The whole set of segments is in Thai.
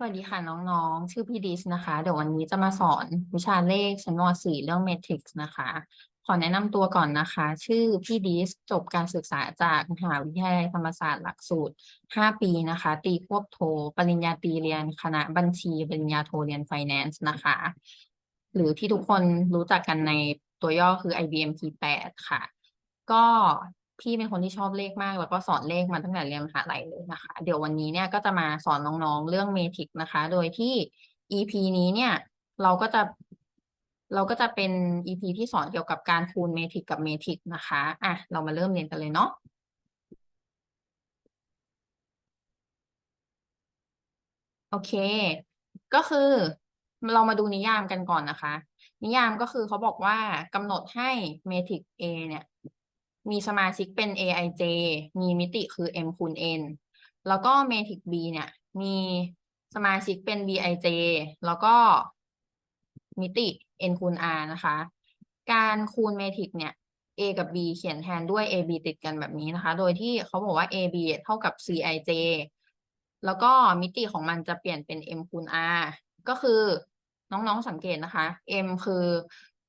สวัสดีค่ะน้องๆ ชื่อพี่ดิสนะคะ เดี๋ยววันนี้จะมาสอนวิชาเลขชั้นม .4 เรื่องเมทริกซ์นะคะ ขอแนะนำตัวก่อนนะคะ ชื่อพี่ดิสจบการศึกษาจากมหาวิทยาลัยธรรมศาสตร์หลักสูตร 5 ปีนะคะ ตีควบโท ปริญญาตรีเรียนคณะบัญชี ปริญญาโทเรียนไฟแนนซ์นะคะ หรือที่ทุกคนรู้จักกันในตัวย่อคือ IBM P8 ค่ะ ก็ พี่เป็นคนที่ชอบเลขมาก แล้วก็สอนเลขมาตั้งแต่เรียนมหาลัยเลยนะคะ เดี๋ยววันนี้เนี่ยก็จะมาสอนน้องๆเรื่องเมทริกนะคะ โดยที่ EP นี้เนี่ย เราก็จะเราก็จะเป็น EP ที่สอนเกี่ยวกับการคูณเมทริกกับเมทริกนะคะอะเรามาเริ่มเรียนกันเลยเนาะโอเค ก็คือเรามาดูนิยามกันก่อนนะคะ นิยามก็คือเขาบอกว่ากำหนดให้เมทริก A เนี่ย มีสมาชิกเป็น aij มีมิติคือ m คูณ n แล้วก็เมทริก B เนี่ย มีสมาชิกเป็น bij แล้วก็มิติ n คูณ r นะคะ การคูณเมทริกเนี่ย a กับ b เขียนแทนด้วย ab ติดกันแบบนี้นะคะ โดยที่เขาบอกว่า ab เท่ากับ cij แล้วก็มิติของมันจะเปลี่ยนเป็น m คูณ r ก็คือน้องๆสังเกตนะคะ m คือ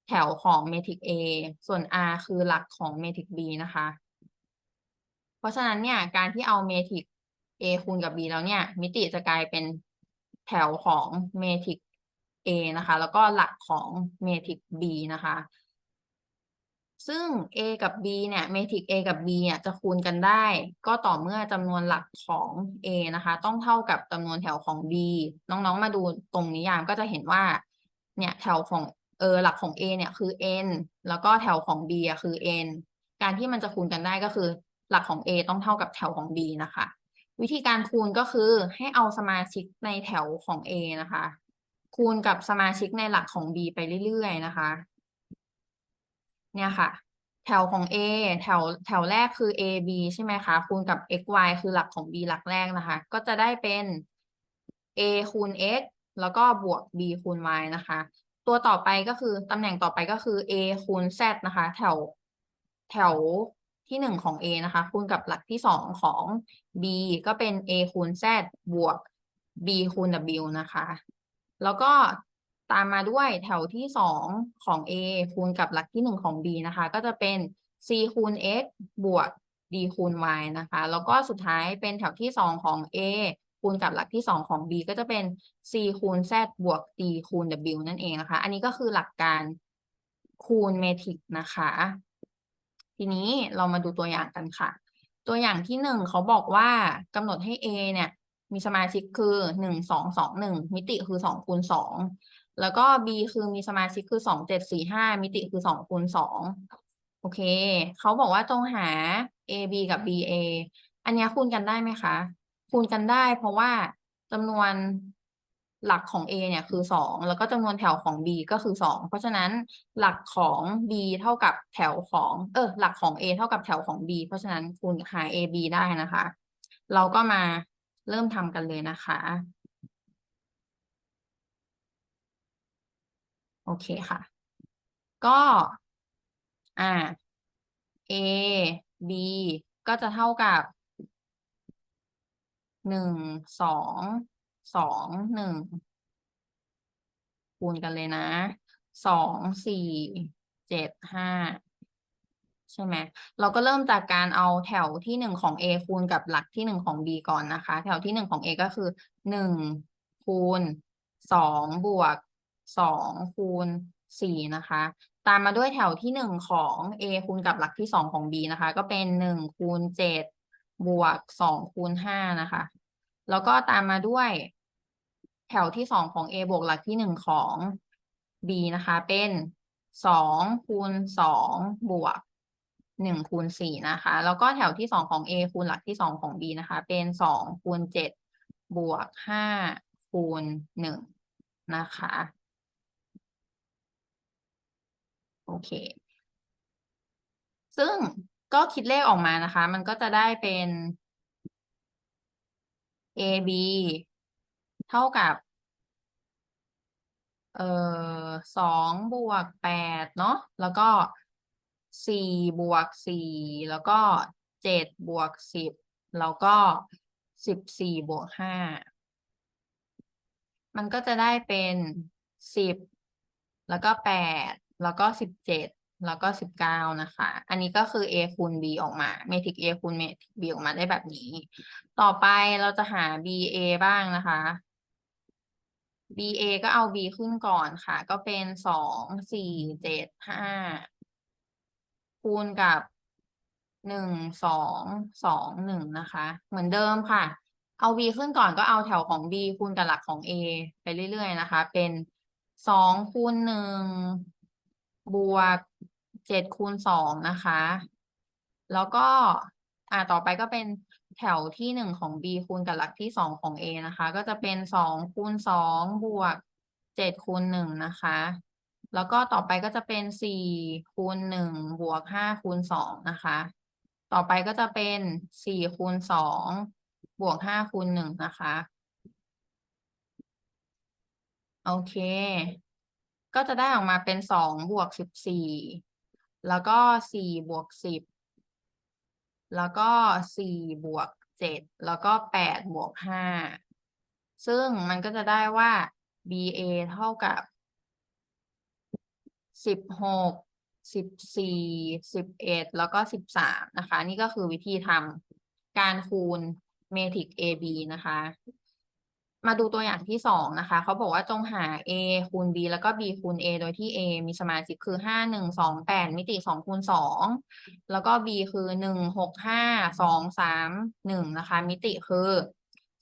แถวของเมทริก A ส่วน R คือหลักของเมทริก B นะคะ เพราะฉะนั้นเนี่ยการที่เอาเมทริก A คูณกับ B แล้วเนี่ย มิติจะกลายเป็นแถวของเมทริก A นะคะ แล้วก็หลักของเมทริก B นะคะ ซึ่ง A กับ B เนี่ยเมทริก A กับ B เนี่ยจะคูณกันได้ ก็ต่อเมื่อจำนวนหลักของ A นะคะ ต้องเท่ากับจำนวนแถวของ B น้องๆ มาดูตรงนิยามก็จะเห็นว่า เนี่ยแถวของ เออหลักของ A เนี่ยคือ n แล้วก็แถวของ B อะคือ n การที่มันจะคูณกันได้ก็คือ หลักของ A ต้องเท่ากับแถวของ B นะคะ วิธีการคูณก็คือให้เอาสมาชิกในแถวของ A นะคะ คูณกับสมาชิกในหลักของ B ไปเรื่อยๆนะคะ เนี่ยค่ะ แถวของ A แถวแถวแรกคือ A B ใช่ไหมคะ คูณกับ x y คือหลักของ B หลักแรกนะคะ ก็จะได้เป็น A คูณ x แล้วก็บวก b คูณ y นะคะ ตัวต่อไปก็คือตำแหน่งต่อไปก็คือ a คูณ z นะคะ แถวแถวที่หนึ่งของ a นะคะ คูณกับหลักที่สองของ b ก็เป็น a คูณ z บวก b คูณ w นะคะ แล้วก็ตามมาด้วยแถวที่สองของ a คูณกับหลักที่หนึ่งของ b นะคะ ก็จะเป็น c คูณ x บวก d คูณ y นะคะ แล้วก็สุดท้ายเป็นแถวที่สองของ a คูณกับหลักที่สองของ b ก็จะเป็น c คูณ z บวก d คูณ w นั่นเองนะคะ อันนี้ก็คือหลักการคูณเมทริกนะคะ ทีนี้เรามาดูตัวอย่างกันค่ะ ตัวอย่างที่หนึ่งเขาบอกว่ากำหนดให้ a เนี่ยมีสมาชิกคือหนึ่งสองสองหนึ่งมิติคือสองคูณสองแล้วก็ b คือมีสมาชิกคือสองเจ็ดสี่ห้ามิติคือสองคูณสองโอเค เขาบอกว่าจงหา a b กับ b a อันนี้คูณกันได้ไหมคะ คูณกันได้ เพราะว่าจำนวนหลักของ a เนี่ยคือสองแล้วก็จำนวนแถวของ b ก็คือสองเพราะฉะนั้นหลักของ b เท่ากับแถวของ เออหลักของ a เท่ากับแถวของ b เพราะฉะนั้นคูณหา a b ได้นะคะ เราก็มาเริ่มทำกันเลยนะคะ โอเคค่ะ ก็อ่า a b ก็จะเท่ากับ หนึ่งสองสองหนึ่งคูณกันเลยนะสองสี่เจ็ดห้าใช่ไหมเราก็เริ่มจากการเอาแถวที่หนึ่งของ a คูณกับหลักที่หนึ่งของ b ก่อนนะคะ แถวที่หนึ่งของ a ก็คือหนึ่งคูณสองบวกสองคูณสี่นะคะ ตามมาด้วยแถวที่หนึ่งของ a คูณกับหลักที่สองของ b นะคะ ก็เป็นหนึ่งคูณเจ็ดบวกสองคูณห้านะคะ แล้วก็ตามมาด้วยแถวที่สองของ a บวกหลักที่หนึ่งของ b นะคะ เป็นสองคูณสองบวกหนึ่งคูณสี่นะคะ แล้วก็แถวที่สองของ a คูณหลักที่สองของ b นะคะ เป็นสองคูณเจ็ดบวกห้าคูณหนึ่งนะคะ โอเค ซึ่งก็คิดเลขออกมานะคะ มันก็จะได้เป็น ab เท่ากับ เอ่อสองบวกแปดเนาะแล้วก็สี่บวกสี่แล้วก็เจ็ดบวกสิบแล้วก็สิบสี่บวกห้ามันก็จะได้เป็นสิบแล้วก็แปดแล้วก็สิบเจ็ด แล้วก็สิบเก้านะคะ อันนี้ก็คือ a คูณ b ออกมาเมทริก a คูณเมทริก b ออกมาได้แบบนี้ ต่อไปเราจะหา b a บ้างนะคะ b a ก็เอา b ขึ้นก่อนค่ะ ก็เป็นสองสี่เจ็ดห้าคูณกับหนึ่งสองสองหนึ่งนะคะ เหมือนเดิมค่ะ เอา b ขึ้นก่อนก็เอาแถวของ b คูณกับหลักของ a ไปเรื่อยๆนะคะ เป็นสองคูณหนึ่งบวก เจ็ดคูณสองนะคะ แล้วก็อ่าต่อไปก็เป็นแถวที่หนึ่งของ b คูณกับหลักที่สองของ a นะคะ ก็จะเป็นสองคูณสองบวกเจ็ดคูณหนึ่งนะคะ แล้วก็ต่อไปก็จะเป็นสี่คูณหนึ่งบวกห้าคูณสองนะคะ ต่อไปก็จะเป็นสี่คูณสองบวกห้าคูณหนึ่งนะคะ โอเค ก็จะได้ออกมาเป็นสองบวกสิบสี่ แล้วก็สี่บวกสิบแล้วก็สี่บวกเจ็ดแล้วก็แปดบวกห้าซึ่งมันก็จะได้ว่า BA เท่ากับสิบหกสิบสี่สิบเอ็ดแล้วก็สิบสามนะคะ นี่ก็คือวิธีทำการคูณเมทริก AB นะคะ มาดูตัวอย่างที่สองนะคะ เขาบอกว่าจงหา a คูณ b แล้วก็ b คูณ a โดยที่ a มีสมาชิกคือห้าหนึ่งสองแปดมิติสองคูณสองแล้วก็ b คือหนึ่งหกห้าสองสามหนึ่งนะคะ มิติคือ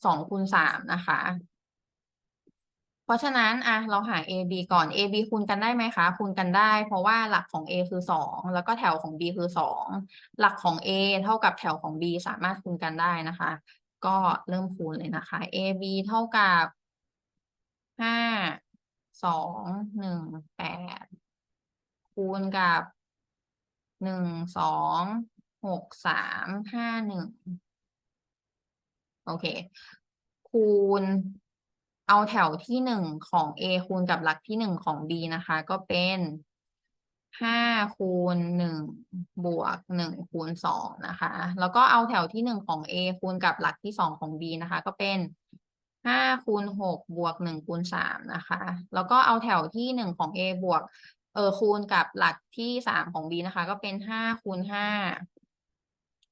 สองคูณสามนะคะ เพราะฉะนั้นอะเราหา a b ก่อน a b คูณกันได้ไหมคะ คูณกันได้ เพราะว่าหลักของ a คือสองแล้วก็แถวของ b คือสองหลักของ a เท่ากับแถวของ b สามารถคูณกันได้นะคะ ก็เริ่มคูณเลยนะคะ a b เท่ากับห้าสองหนึ่งแปดคูณกับหนึ่งสองหกสามห้าหนึ่งโอเค คูณเอาแถวที่หนึ่งของ a คูณกับหลักที่หนึ่งของ b นะคะ ก็เป็น ห้าคูณหนึ่งบวกหนึ่งคูณสองนะคะ แล้วก็เอาแถวที่หนึ่งของ a คูณกับหลักที่สองของ b นะคะ ก็เป็นห้าคูณหกบวกหนึ่งคูณสามนะคะ แล้วก็เอาแถวที่หนึ่งของ a บวกเออคูณกับหลักที่สามของ b นะคะ ก็เป็นห้าคูณห้า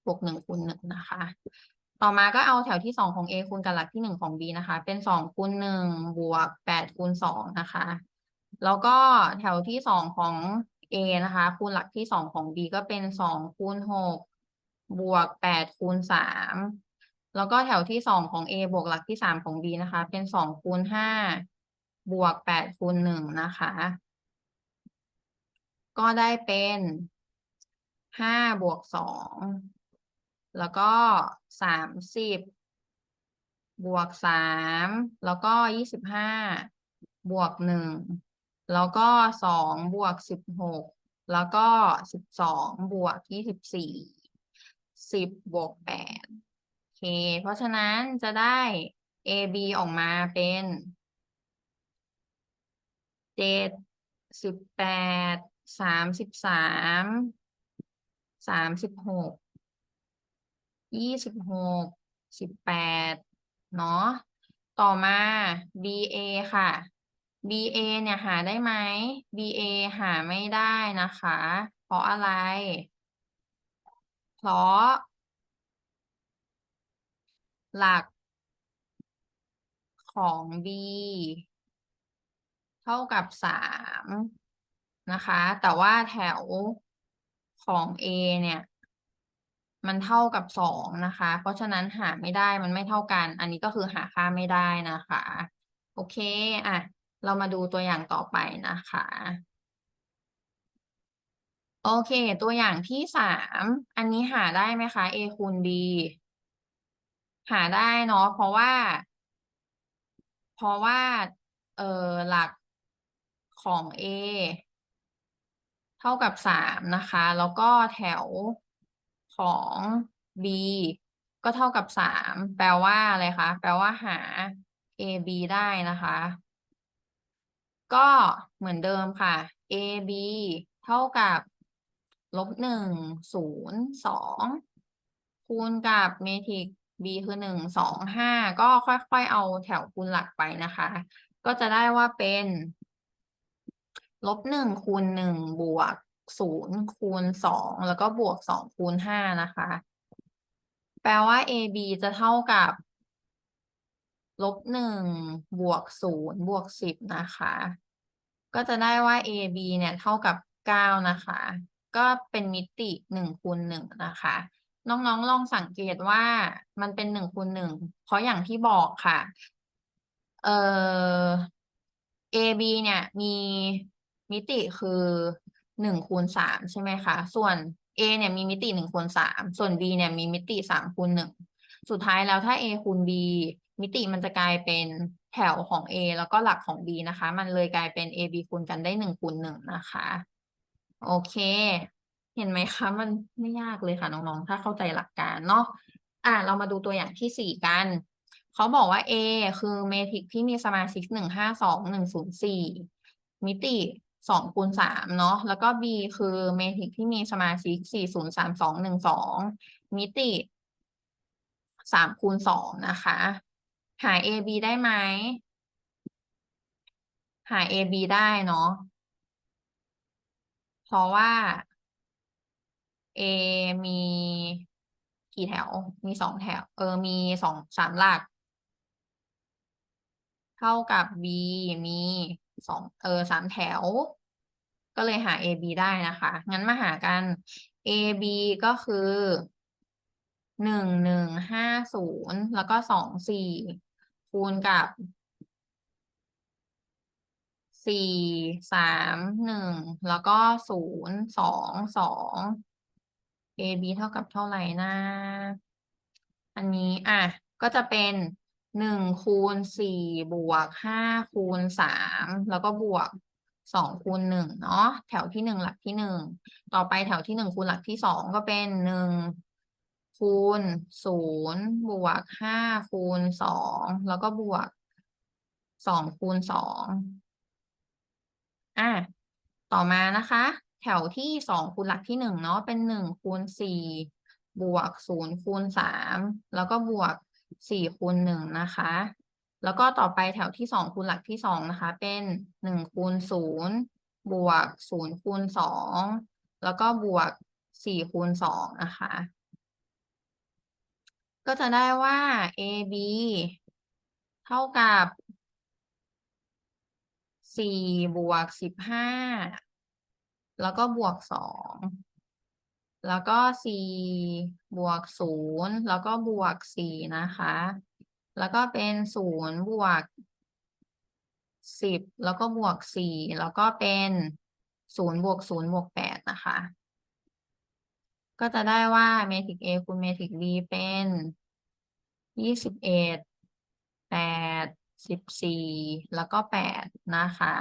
บวกหนึ่งคูณหนึ่งนะคะ ต่อมาก็เอาแถวที่สองของ a คูณกับหลักที่หนึ่งของ b นะคะ เป็นสองคูณหนึ่งบวกแปดคูณสองนะคะ แล้วก็แถวที่สองของ a นะคะ คูณหลักที่สองของ b ก็เป็นสองคูณหกบวกแปดคูณสามแล้วก็แถวที่สองของ a บวกหลักที่สามของ b นะคะ เป็นสองคูณห้าบวกแปดคูณหนึ่งนะคะ ก็ได้เป็นห้าบวกสองแล้วก็สามสิบบวกสามแล้วก็ยี่สิบห้าบวกหนึ่ง แล้วก็สองบวกสิบหกแล้วก็สิบสองบวกยี่สิบสี่สิบบวกแปดโอเค เพราะฉะนั้นจะได้ a b ออกมาเป็นเจ็ดสิบแปดสามสิบสามสามสิบหกยี่สิบหกสิบแปดเนาะต่อมา BA ค่ะ BA เนี่ยหาได้ไหม BA หาไม่ได้นะคะ เพราะอะไร เพราะ หลักของ B เท่ากับสามนะคะ แต่ว่าแถวของ A เนี่ย มันเท่ากับสองนะคะ เพราะฉะนั้นหาไม่ได้มันไม่เท่ากัน อันนี้ก็คือหาค่าไม่ได้นะคะ โอเค อะ เรามาดูตัวอย่างต่อไปนะคะ โอเค ตัวอย่างที่สามอันนี้หาได้ไหมคะ a คูณ b หาได้เนาะเพราะว่า เพราะว่า เออหลักของ a เท่ากับสามนะคะ แล้วก็แถวของ b ก็เท่ากับสามแปลว่าอะไรคะ แปลว่าหา a b ได้นะคะ ก็เหมือนเดิมค่ะ a b เท่ากับลบหนึ่งศูนย์สองคูณกับเมทริก b คือหนึ่งสองห้าก็ค่อยๆเอาแถวคูณหลักไปนะคะ ก็จะได้ว่าเป็นลบหนึ่งคูณหนึ่งบวกศูนย์คูณสองแล้วก็บวกสองคูณห้านะคะ แปลว่า AB จะเท่ากับ ลบหนึ่งบวกศูนย์บวกสิบนะคะ ก็จะได้ว่า AB เนี่ยเท่ากับเก้านะคะ ก็เป็นมิติหนึ่งคูณหนึ่งนะคะ น้องๆลองสังเกตว่ามันเป็นหนึ่งคูณหนึ่งเพราะอย่างที่บอกค่ะ เอ่อ AB เนี่ยมีมิติคือหนึ่งคูณสามใช่ไหมคะ ส่วน A เนี่ยมีมิติหนึ่งคูณสามส่วน B เนี่ยมีมิติสามคูณหนึ่งสุดท้ายแล้วถ้า A คูณ B มิติมันจะกลายเป็นแถวของ A แล้วก็หลักของ B นะคะ มันเลยกลายเป็น AB คูณกันได้หนึ่งคูณหนึ่งนะคะ โอเค เห็นไหมคะ มันไม่ยากเลยค่ะน้องๆ ถ้าเข้าใจหลักการเนาะอะเรามาดูตัวอย่างที่สี่กัน เขาบอกว่า A คือเมทริกที่มีสมาชิกหนึ่งห้าสองหนึ่งศูนย์สี่มิติสองคูณสามเนาะแล้วก็ B คือเมทริกที่มีสมาชิกสี่ศูนย์สามสองหนึ่งสองมิติสามคูณสองนะคะ หา A B ได้ไหม หา A B ได้เนาะ เพราะว่า A มีกี่แถว มีสองแถว เออ มีสองสามหลัก เท่ากับ B มีสองเออสามแถว ก็เลยหา A B ได้นะคะ งั้นมาหากัน A B ก็คือหนึ่งหนึ่งห้าศูนย์แล้วก็สองสี่ คูณกับสี่สามหนึ่งแล้วก็ศูนย์สองสอง a b เท่ากับเท่าไหร่นะอันนี้อะก็จะเป็นหนึ่งคูณสี่บวกห้าคูณสามแล้วก็บวกสองคูณหนึ่งเนาะแถวที่หนึ่งหลักที่หนึ่งต่อไปแถวที่หนึ่งคูณหลักที่สองก็เป็นหนึ่ง คูณศูนย์บวกห้าคูณสองแล้วก็บวกสองคูณสองอะต่อมานะคะ แถวที่สองคูณหลักที่หนึ่งเนาะเป็นหนึ่งคูณสี่บวกศูนย์คูณสามแล้วก็บวกสี่คูณหนึ่งนะคะ แล้วก็ต่อไปแถวที่สองคูณหลักที่สองนะคะ เป็นหนึ่งคูณศูนย์บวกศูนย์คูณสองแล้วก็บวกสี่คูณสองนะคะ ก็จะได้ว่า AB เท่ากับสี่บวกสิบห้าแล้วก็บวกสองแล้วก็สี่บวกศูนย์แล้วก็บวกสี่นะคะ แล้วก็เป็นศูนย์บวกสิบแล้วก็บวกสี่แล้วก็เป็นศูนย์บวกศูนย์บวกแปดนะคะ ก็จะได้ว่าเมทริก A คูณเมทริก B เป็นยี่สิบเอ็ดแปดสิบสี่แล้วก็แปดนะคะ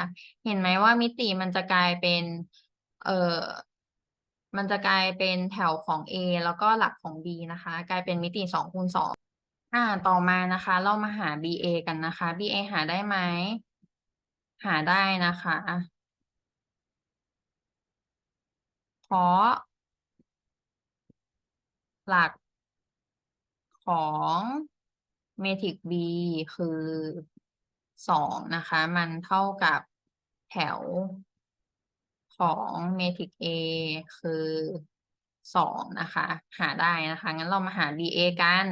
เห็นไหมว่ามิติมันจะกลายเป็น เอ่อมันจะกลายเป็นแถวของ A แล้วก็หลักของ B นะคะ กลายเป็นมิติสองคูณสองอ่าต่อมานะคะ เรามาหา BA กันนะคะ BA หาได้ไหม หาได้นะคะ เพราะ หลักของเมทริก B คือสองนะคะ มันเท่ากับแถวของเมทริก A คือสองนะคะ หาได้นะคะ งั้นเรามาหา BA กัน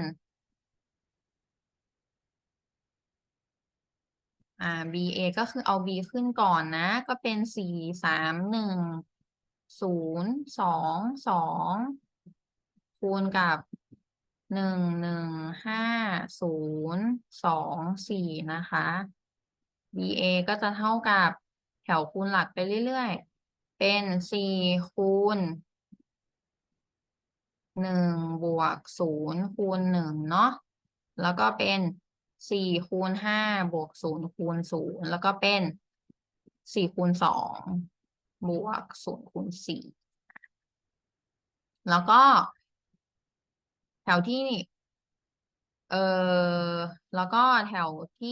อ่า BA ก็คือเอา B ขึ้นก่อนนะ ก็เป็นสี่สามหนึ่งศูนย์สองสอง คูณกับหนึ่งหนึ่งห้าศูนย์สองสี่นะคะ BA ก็จะเท่ากับแถวคูณหลักไปเรื่อย ๆ เป็นสี่คูณหนึ่งบวกศูนย์คูณหนึ่งเนาะแล้วก็เป็นสี่คูณห้าบวกศูนย์คูณศูนย์แล้วก็เป็นสี่คูณสองบวกศูนย์คูณสี่แล้วก็ แถวที่ เออแล้วก็แถวที่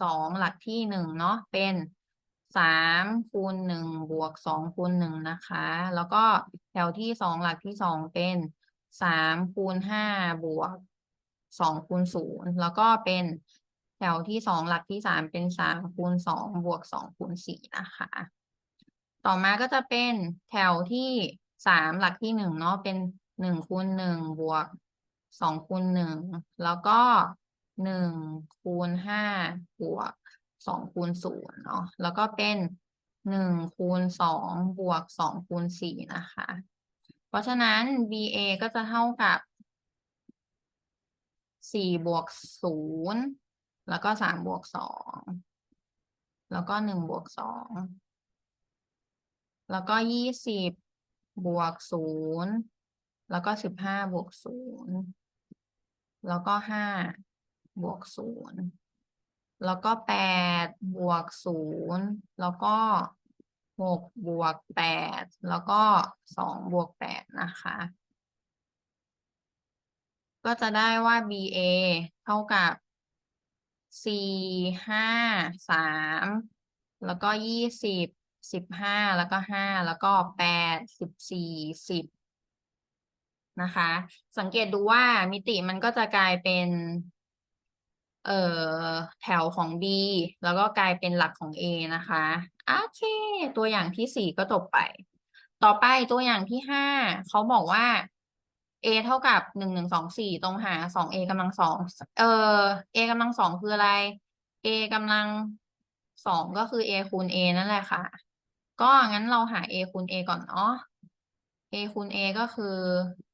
สองหลักที่หนึ่งเนาะเป็นสามคูณหนึ่งบวกสองคูณหนึ่งนะคะ แล้วก็แถวที่สองหลักที่สองเป็นสามคูณห้าบวกสองคูณศูนย์แล้วก็เป็นแถวที่สองหลักที่สามเป็นสามคูณสองบวกสองคูณสี่นะคะ ต่อมาก็จะเป็นแถวที่สามหลักที่หนึ่งเนาะเป็นหนึ่งคูณหนึ่งบวก สองคูณหนึ่งแล้วก็หนึ่งคูณห้าบวกสองคูณศูนย์เนาะแล้วก็เป็นหนึ่งคูณสองบวกสองคูณสี่นะคะ เพราะฉะนั้น BA ก็จะเท่ากับสี่บวกศูนย์แล้วก็สามบวกสองแล้วก็หนึ่งบวกสองแล้วก็ยี่สิบบวกศูนย์แล้วก็สิบห้าบวกศูนย์ แล้วก็ห้าบวกศูนย์แล้วก็แปดบวกศูนย์แล้วก็หกบวกแปดแล้วก็สองบวกแปดนะคะ ก็จะได้ว่า BA เท่ากับสี่ห้าสามแล้วก็ยี่สิบสิบห้าแล้วก็ห้าแล้วก็แปดสิบสี่สิบ นะคะ สังเกตดูว่ามิติมันก็จะกลายเป็น เอ่อแถวของ B แล้วก็กลายเป็นหลักของ A นะคะโอเค ตัวอย่างที่สี่ก็จบไป ต่อไปตัวอย่างที่ห้าเขาบอกว่า a เท่ากับหนึ่งหนึ่งสองสี่ตรงหาสอง a กำลังสองเอ่อ a กำลังสองคืออะไร a กำลังสองก็คือ a คูณ a นั่นแหละค่ะ ก็งั้นเราหา a คูณ a ก่อนเนาะ a คูณ a ก็คือ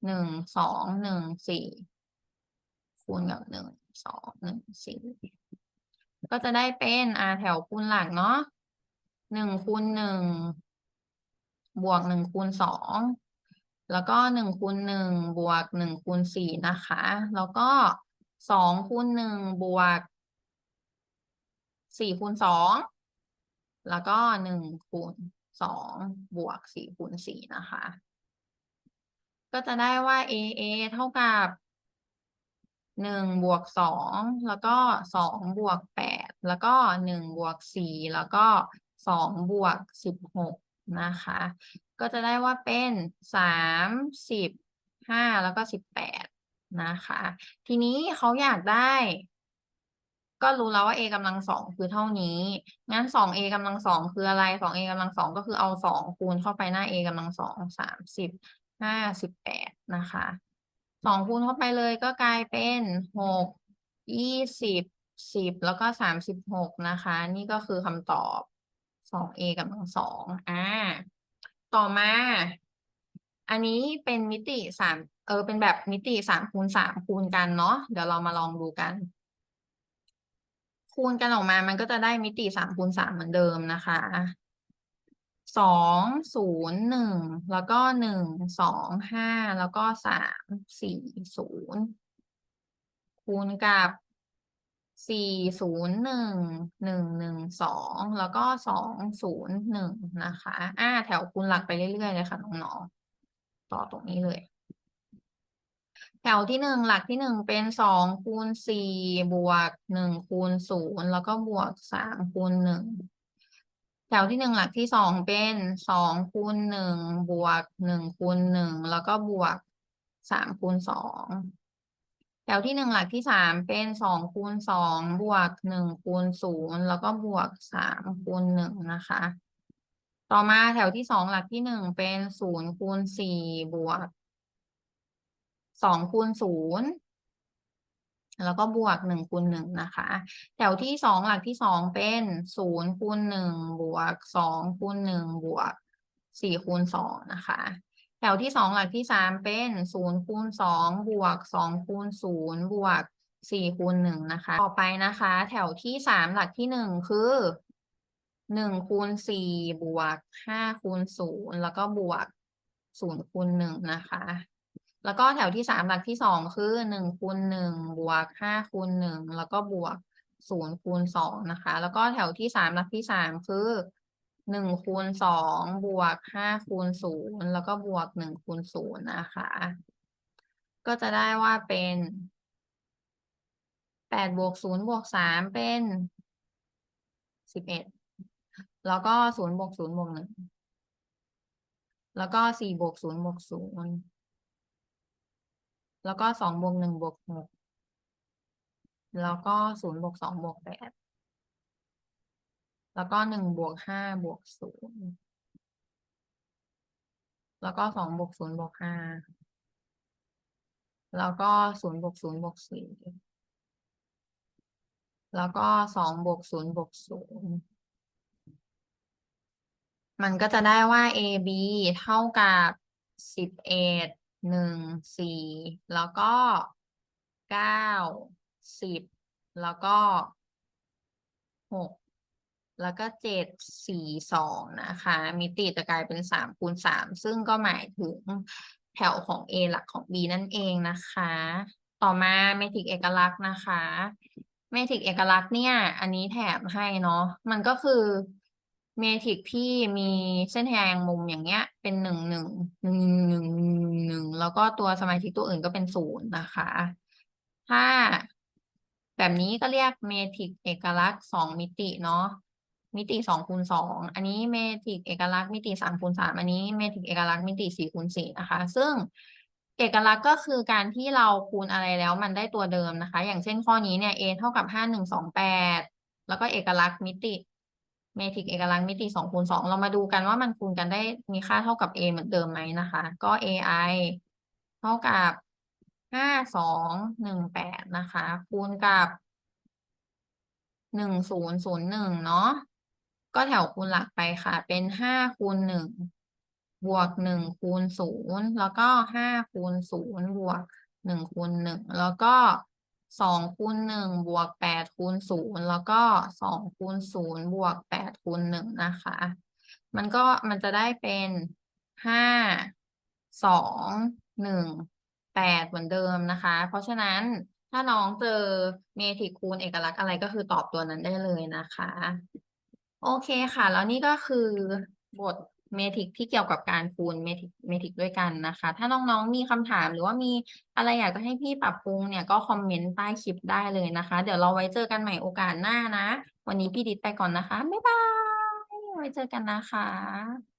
หนึ่งสองหนึ่งสี่คูณกับหนึ่งสองหนึ่งสี่ก็จะได้เป็น r แถวคูณหลักเนาะหนึ่งคูณหนึ่งบวกหนึ่งคูณสองแล้วก็หนึ่งคูณหนึ่งบวกหนึ่งคูณสี่นะคะ แล้วก็สองคูณหนึ่งบวกสี่คูณสองแล้วก็หนึ่งคูณสองบวกสี่คูณสี่นะคะ ก็จะได้ว่า AA เท่ากับหนึ่งบวกสองแล้วก็สองบวกแปดแล้วก็หนึ่งบวกสี่แล้วก็สองบวกสิบหกนะคะ ก็จะได้ว่าเป็นสามสิบห้าแล้วก็สิบแปดนะคะ ทีนี้เขาอยากได้ ก็รู้แล้วว่า a กำลังสองคือเท่านี้ งั้นสอง a กำลังสองคืออะไรสอง a กำลังสองก็คือเอาสองคูณเข้าไปหน้า a กำลังสองสามสิบ ห้าสิบแปดนะคะสองคูณเข้าไปเลยก็กลายเป็นหกยี่สิบสิบแล้วก็สามสิบหกนะคะ นี่ก็คือคำตอบสอง a กำลังสองอ่าต่อมา อันนี้เป็นมิติสามเออเป็นแบบมิติสามคูณสามคูณกันเนาะเดี๋ยวเรามาลองดูกัน คูณกันออกมามันก็จะได้มิติสามคูณสามเหมือนเดิมนะคะ สองศูนย์หนึ่งแล้วก็หนึ่งสองห้าแล้วก็สามสี่ศูนย์คูณกับสี่ศูนย์หนึ่งหนึ่งหนึ่งสองแล้วก็สองศูนย์หนึ่งนะคะอ่าแถวคูณหลักไปเรื่อยๆเลยค่ะน้องๆต่อตรงนี้เลยแถวที่หนึ่งหลักที่หนึ่งเป็นสองคูณสี่บวกหนึ่งคูณศูนย์แล้วก็บวกสามคูณหนึ่ง แถวที่หนึ่งหลักที่สองเป็นสองคูณหนึ่งบวกหนึ่งคูณหนึ่งแล้วก็บวกสามคูณสองแถวที่หนึ่งหลักที่สามเป็นสองคูณสองบวกหนึ่งคูณศูนย์แล้วก็บวกสามคูณหนึ่งนะคะ ต่อมาแถวที่สองหลักที่หนึ่งเป็นศูนย์คูณสี่บวกสองคูณศูนย์ แล้วก็บวกหนึ่งคูณหนึ่งนะคะ แถวที่สองหลักที่สองเป็นศูนย์คูณหนึ่งบวกสองคูณหนึ่งบวกสี่คูณสองนะคะ แถวที่สองหลักที่สามเป็นศูนย์คูณสองบวกสองคูณศูนย์บวกสี่คูณหนึ่งนะคะ ต่อไปนะคะ แถวที่สามหลักที่หนึ่งคือหนึ่งคูณสี่บวกห้าคูณศูนย์แล้วก็บวกศูนย์คูณหนึ่งนะคะ แล้วก็แถวที่สามหลักที่สองคือหนึ่งคูณหนึ่งบวกห้าคูณหนึ่งแล้วก็บวกศูนย์คูณสองนะคะ แล้วก็แถวที่สามหลักที่สามคือหนึ่งคูณสองบวกห้าคูณศูนย์แล้วก็บวกหนึ่งคูณศูนย์นะคะ ก็จะได้ว่าเป็นแปดบวกศูนย์บวกสามเป็นสิบเอ็ดแล้วก็ศูนย์บวกศูนย์บวกหนึ่งแล้วก็สี่บวกศูนย์บวกศูนย์ แล้วก็สองบวกหนึ่งบวกหกแล้วก็ศูนย์บวกสองบวกแปดแล้วก็หนึ่งบวกห้าบวกศูนย์แล้วก็สองบวกศูนย์บวกห้าแล้วก็ศูนย์บวกศูนย์บวกสี่แล้วก็สองบวกศูนย์บวกศูนย์มันก็จะได้ว่า AB เท่ากับสิบเอ็ด หนึ่งสี่แล้วก็เก้าสิบแล้วก็หกแล้วก็เจ็ดสี่สองนะคะ มิติจะกลายเป็นสามคูณสามซึ่งก็หมายถึงแถวของ A หลักของ B นั่นเองนะคะ ต่อมาเมทริกเอกลักษณ์นะคะ เมทริกเอกลักษณ์เนี่ย อันนี้แถมให้เนาะมันก็คือ เมทริกที่มีเส้นแทงมุมอย่างเงี้ย เป็นหนึ่งหนึ่งหนึ่งหนึ่งหนึ่งหนึ่งแล้วก็ตัวสมาชิกตัวอื่นก็เป็นศูนย์นะคะ ถ้าแบบนี้ก็เรียกเมทริกเอกลักษณ์สองมิติเนาะมิติสองคูณสองอันนี้เมทริกเอกลักษณ์มิติสามคูณสามอันนี้เมทริกเอกลักษณ์มิติสี่คูณสี่นะคะ ซึ่งเอกลักษณ์ก็คือการที่เราคูณอะไรแล้วมันได้ตัวเดิมนะคะ อย่างเช่นข้อนี้เนี่ย a เท่ากับห้าหนึ่งสองแปดแล้วก็เอกลักษณ์มิติ เมทริกเอกลักษณ์มิติสองคูณสองเรามาดูกันว่ามันคูณกันได้มีค่าเท่ากับ a เหมือนเดิมไหมนะคะ ก็ ai เท่ากับห้าสองหนึ่งแปดนะคะ คูณกับหนึ่งศูนย์ศูนย์หนึ่งเนาะก็แถวคูณหลักไปค่ะ เป็นห้าคูณหนึ่งบวกหนึ่งคูณศูนย์แล้วก็ห้าคูณศูนย์บวกหนึ่งคูณหนึ่งแล้วก็ สองคูณหนึ่งบวกแปดคูณศูนย์แล้วก็สองคูณศูนย์บวกแปดคูณหนึ่งนะคะ มันก็มันจะได้เป็นห้าสองหนึ่งแปดเหมือนเดิมนะคะ เพราะฉะนั้นถ้าน้องเจอเมทริกคูณเอกลักษณ์อะไรก็คือตอบตัวนั้นได้เลยนะคะ โอเคค่ะ แล้วนี่ก็คือบท เมทริกที่เกี่ยวกับการคูณเมทริกเมทริกด้วยกันนะคะ ถ้าน้องๆมีคำถามหรือว่ามีอะไรอยากจะให้พี่ปรับปรุงเนี่ยก็คอมเมนต์ใต้คลิปได้เลยนะคะ เดี๋ยวเราไว้เจอกันใหม่โอกาสหน้านะ วันนี้พี่ดิดไปก่อนนะคะ บ๊ายบาย ไว้เจอกันนะคะ